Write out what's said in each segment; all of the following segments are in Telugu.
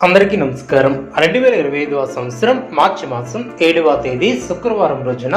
అందరికీ నమస్కారం. రెండు వేల ఇరవై ఐదవ సంవత్సరం మార్చి మాసం ఏడవ తేదీ శుక్రవారం రోజున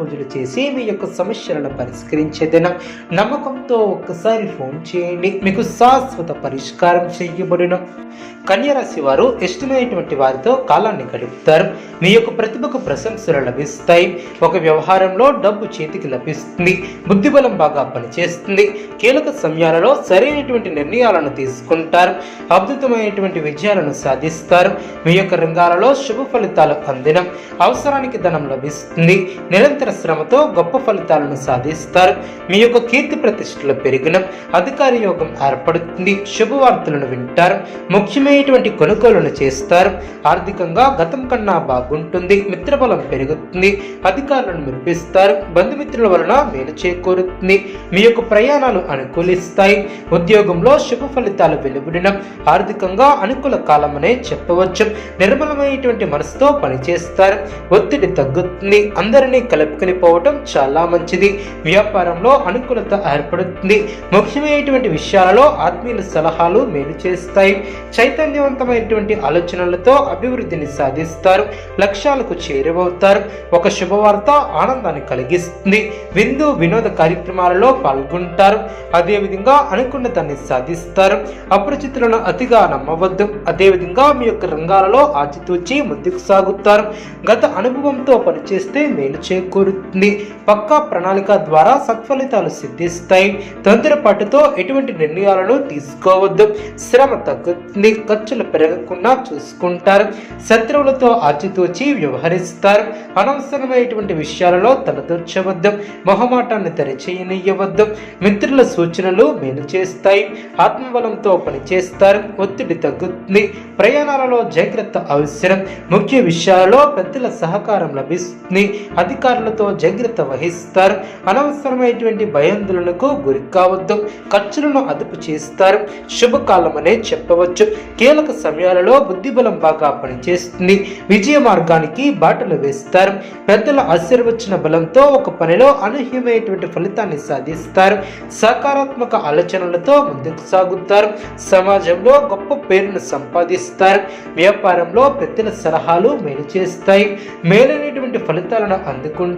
పూజలు చేసి మీ యొక్క సమస్యలను పరిష్కరించేదిన. నమ్మకంతో ఒక్కసారి ఫోన్ చేయండి. మీకు శాశ్వత పరిష్కారం చేయబడిన. కన్యరాశి వారు ఇష్టమైనటువంటి వారితో కాలాన్ని గడుపుతారు. మీ యొక్క ప్రతిభకు ప్రశంసలు లభిస్తాయి. ఒక వ్యవహారంలో డబ్బు చేతికి లభిస్తుంది. బుద్ధిబలం బాగా పనిచేస్తుంది. కీలక సమయాలలో సరైనటువంటి నిర్ణయాలను తీసుకుంటారు. అద్భుతమైనటువంటి విజయాలను సాధిస్తారు. మీ యొక్క రంగాలలో శుభ ఫలితాలు అందినం. అవసరానికి ధనం లభిస్తుంది. నిరంతరం శ్రమతో గొప్ప ఫలితాలను సాధిస్తారు. మీ యొక్క కీర్తి ప్రతిష్టలు పెరిగిన. అధికార యోగం ఏర్పడుతుంది. శుభవార్తలను వింటారు. ముఖ్యమైనటువంటి కొనుగోలును చేస్తారు. ఆర్థికంగా గతం కన్నా బాగుంటుంది. మిత్రబలం పెరుగుతుంది. అధికారులను మెప్పిస్తారు. బంధుమిత్రుల వలన మేలు చేకూరుతుంది. మీ యొక్క ప్రయాణాలు అనుకూలిస్తాయి. ఉద్యోగంలో శుభ ఫలితాలు వెలువడిన. ఆర్థికంగా అనుకూల కాలమనే చెప్పవచ్చు. నిర్మలమైనటువంటి మనసుతో పనిచేస్తారు. ఒత్తిడి తగ్గుతుంది. అందరినీ జరుపుకుని పోవటం చాలా మంచిది. వ్యాపారంలో అనుకూలత ఏర్పడుతుంది. ముఖ్యమైనటువంటి విషయాలలో ఆత్మీయుల సలహాలు మేలు చేస్తాయి. చైతన్యవంతమైనటువంటి ఆలోచనలతో అభివృద్ధిని సాధిస్తారు. లక్ష్యాలకు చేరువవుతారు. ఒక శుభవార్త ఆనందాన్ని కలిగిస్తుంది. విందు వినోద కార్యక్రమాలలో పాల్గొంటారు. అదేవిధంగా అనుకున్న దాన్ని సాధిస్తారు. అపరిచితులను అతిగా నమ్మవద్దు. అదేవిధంగా మీ యొక్క రంగాలలో ఆచితూచి ముందుకు సాగుతారు. గత అనుభవంతో పనిచేస్తే మేలు చేకూరుతుంది పక్కా ప్రణాళిక ద్వారా సత్ఫలితాలు సిద్ధిస్తాయి. తొందరపాటుతో ఎటువంటి నిర్ణయాలను తీసుకోవద్దు. శ్రమ తగ్గుతుంది. ఖర్చులు పెరగకుండా చూసుకుంటారు. శత్రువులతో ఆచితూచి వ్యవహరిస్తారు. అనవసరమైనటువంటి విషయాలలో తలదూర్చవద్దు. మొహమాటాన్ని తెరచేయనియ్యవద్దు. మిత్రుల సూచనలు మేలు చేస్తాయి. ఆత్మబలంతో పనిచేస్తారు. ఒత్తిడి తగ్గుతుంది. ప్రయాణాలలో జాగ్రత్త అవసరం. ముఖ్య విషయాలలో పెద్దల సహకారం లభిస్తుంది. అధికారులతో జాగ్రత్త వహిస్తారు. అనవసరమైనటువంటి భయాందోళనకు గురి కావద్దు. ఖర్చులను అదుపు చేస్తారు. శుభకాలమనే చెప్పవచ్చు. కీలక సమయాలలో బుద్ధిబలం బాగా పనిచేస్తుంది. విజయ మార్గానికి బాటలు వేస్తారు. పెద్దల ఆశీర్వచన బలంతో ఒక పనిలో అనూహ్యమైనటువంటి ఫలితాన్ని సాధిస్తారు. సకారాత్మక ఆలోచనలతో ముందుకు సాగుతారు. సమాజంలో గొప్ప పేరును సంపాదిస్తారు. వ్యాపారంలో పెద్దల సలహాలు మేలు చేస్తాయి. మేలైనటువంటి ఫలితాలను అందుకుంటారు.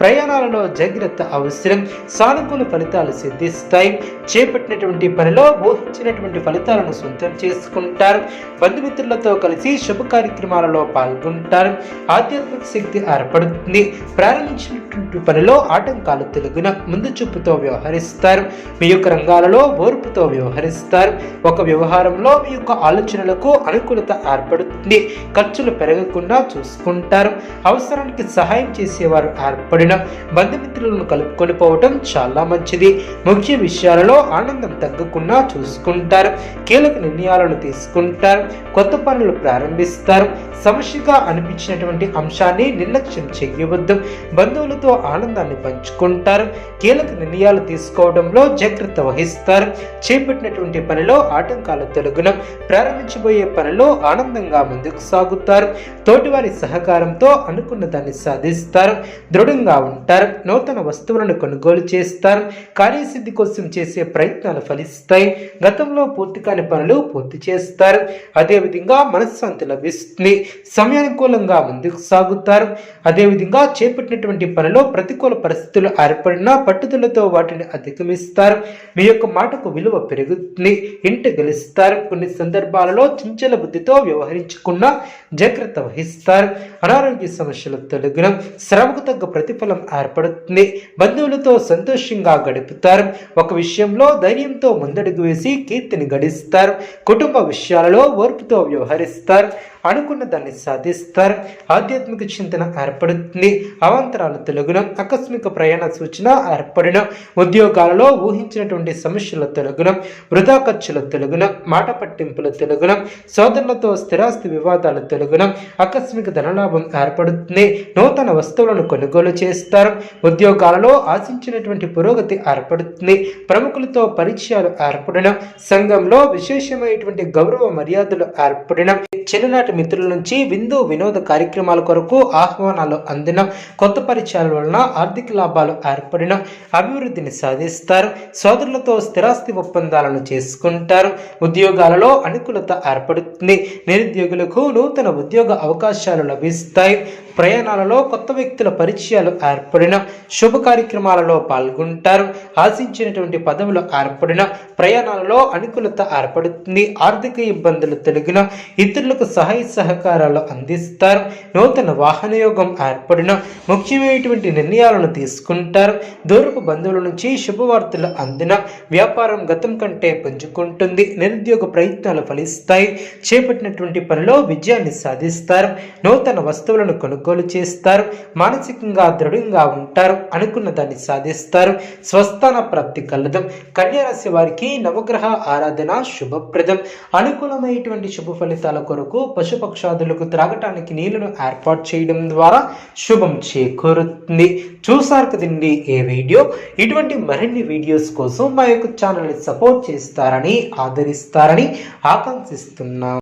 ప్రయాణాలలో జాగ్రత్త అవసరం. సానుకూల ఫలితాలు సిద్ధిస్తాయి. చేపట్టినటువంటి పనిలో ఊహించినటువంటి ఫలితాలను సొంతం చేసుకుంటారు. బంధుమిత్రులతో కలిసి శుభ కార్యక్రమాలలో పాల్గొంటారు. ఆధ్యాత్మిక శక్తి ఏర్పడుతుంది. ప్రారంభించినటువంటి పనిలో ఆటంకాలు తెలుగున ముందు చూపుతో వ్యవహరిస్తారు. మీ యొక్క రంగాలలో ఓర్పుతో వ్యవహరిస్తారు. ఒక వ్యవహారంలో మీ యొక్క ఆలోచనలకు అనుకూలత ఏర్పడుతుంది. ఖర్చులు పెరగకుండా చూసుకుంటారు. అవసరానికి సహాయం చేసేవారు ఏర్పడిన బంధుమిత్రులను కలుపుకొని పోవటం చాలా మంచిది. ముఖ్య విషయాలలో ఆనందం తగ్గకుండా చూసుకుంటారు. కీలక నిర్ణయాలను తీసుకుంటారు. కొత్త పనులు ప్రారంభిస్తారు. సమస్యగా అనిపించినటువంటి అంశాన్ని నిర్లక్ష్యం చేయవద్దు. బంధువులతో ఆనందాన్ని పంచుకుంటారు. కీలక నిర్ణయాలు తీసుకోవడంలో జాగ్రత్త వహిస్తారు. చేపట్టినటువంటి పనిలో ఆటంకాలు తొలగిన ప్రారంభించబోయే పనిలో ఆనందంగా ముందుకు సాగుతారు. తోటివారి సహకారంతో అనుకున్న దాన్ని సాధిస్తారు. దృఢంగా ఉంటారు. నూతన వస్తువులను కొనుగోలు చేస్తారు. కార్యసిద్ధి కోసం చేసే ప్రయత్నాలు ఫలిస్తాయి. గతంలో పూర్తి కాని పనులు పూర్తి చేస్తారు. అదేవిధంగా మనశ్శాంతి లభిస్తుంది. సమయానుకూలంగా ముందుకు సాగుతారు. అదేవిధంగా చేపట్టినటువంటి పనిలో ప్రతికూల పరిస్థితులు ఏర్పడినా పట్టుదలతో వాటిని అధిగమిస్తారు. మీ యొక్క మాటకు విలువ పెరుగుతుంది. ఇంటి గెలుస్తారు. కొన్ని సందర్భాలలో చించల బుద్ధితో వ్యవహరించకుండా జాగ్రత్త వహిస్తారు. అనారోగ్య సమస్యలు తొలగిన శ్రమకు తగ్గ ప్రతిఫలం ఏర్పడుతుంది. బంధువులతో సంతోషంగా గడుపుతారు. ఒక విషయంలో ధైర్యంతో ముందడుగు వేసి కీర్తిని గడిస్తారు. కుటుంబ విషయాలలో ఓర్పుతో వ్యవహరిస్తారు. అనుకున్న దాన్ని సాధిస్తారు. ఆధ్యాత్మిక చింతన ఏర్పడుతుంది. అవాంతరాలు తొలగున ఆకస్మిక ప్రయాణ సూచన ఏర్పడిన. ఉద్యోగాలలో ఊహించినటువంటి సమస్యల తొలగున వృధా ఖర్చుల తొలగున మాట పట్టింపుల తొలగున సోదరులతో స్థిరాస్తి వివాదాల తొలగున. ఆకస్మిక ధనలాభం ఏర్పడుతుంది. నూతన వస్తువులను కొనుగోలు చేస్తారు. ఉద్యోగాలలో ఆశించినటువంటి పురోగతి ఏర్పడుతుంది. ప్రముఖులతో పరిచయాలు ఏర్పడిన. సంఘంలో విశేషమైనటువంటి గౌరవ మర్యాదలు ఏర్పడిన. చిన్ననాటి మిత్రుల నుంచి విందు వినోద కార్యక్రమాల కొరకు ఆహ్వానాలు అందిన కొత్త పరిచయాల వలన ఆర్థిక లాభాలు ఏర్పడిన అభివృద్ధిని సాధిస్తారు. సోదరులతో స్థిరాస్తి ఒప్పందాలను చేసుకుంటారు. ఉద్యోగాలలో అనుకూలత ఏర్పడుతుంది. నిరుద్యోగులకు నూతన ఉద్యోగ అవకాశాలు లభిస్తాయి. ప్రయాణాలలో కొత్త వ్యక్తుల పరిచయాలు ఏర్పడిన శుభ కార్యక్రమాలలో పాల్గొంటారు. ఆశించినటువంటి పదవులు ఏర్పడిన ప్రయాణాలలో అనుకూలత ఏర్పడుతుంది ఆర్థిక ఇబ్బందులు తొలగిన ఇతరులకు సహాయ సహకారాలు అందిస్తారు. నూతన వాహనయోగం ఏర్పడిన ముఖ్యమైనటువంటి నిర్ణయాలను తీసుకుంటారు. దూరపు బంధువుల నుంచి శుభవార్తలు అందిన వ్యాపారం గతం కంటే పుంజుకుంటుంది. నిరుద్యోగ ప్రయత్నాలు ఫలిస్తాయి. చేపట్టినటువంటి పనిలో విజయాన్ని సాధిస్తారు. నూతన వస్తువులను కొనుగోలు చేస్తారు మానసికంగా దృఢంగా ఉంటారు అనుకున్న దాన్ని సాధిస్తారు. స్వస్థాన ప్రాప్తి కలదం. కన్యారాశి వారికి నవగ్రహ ఆరాధన శుభప్రదం. అనుకూలమైనటువంటి శుభ ఫలితాల కొరకు పశుపక్షాదులకు త్రాగటానికి నీళ్ళను ఏర్పాటు చేయడం ద్వారా శుభం చేకూరుతుంది. చూసారు కదండి ఏ వీడియో. ఇటువంటి మరిన్ని వీడియోస్ కోసం మా యొక్క ఛానల్ని సపోర్ట్ చేస్తారని ఆదరిస్తారని ఆకాంక్షిస్తున్నాం.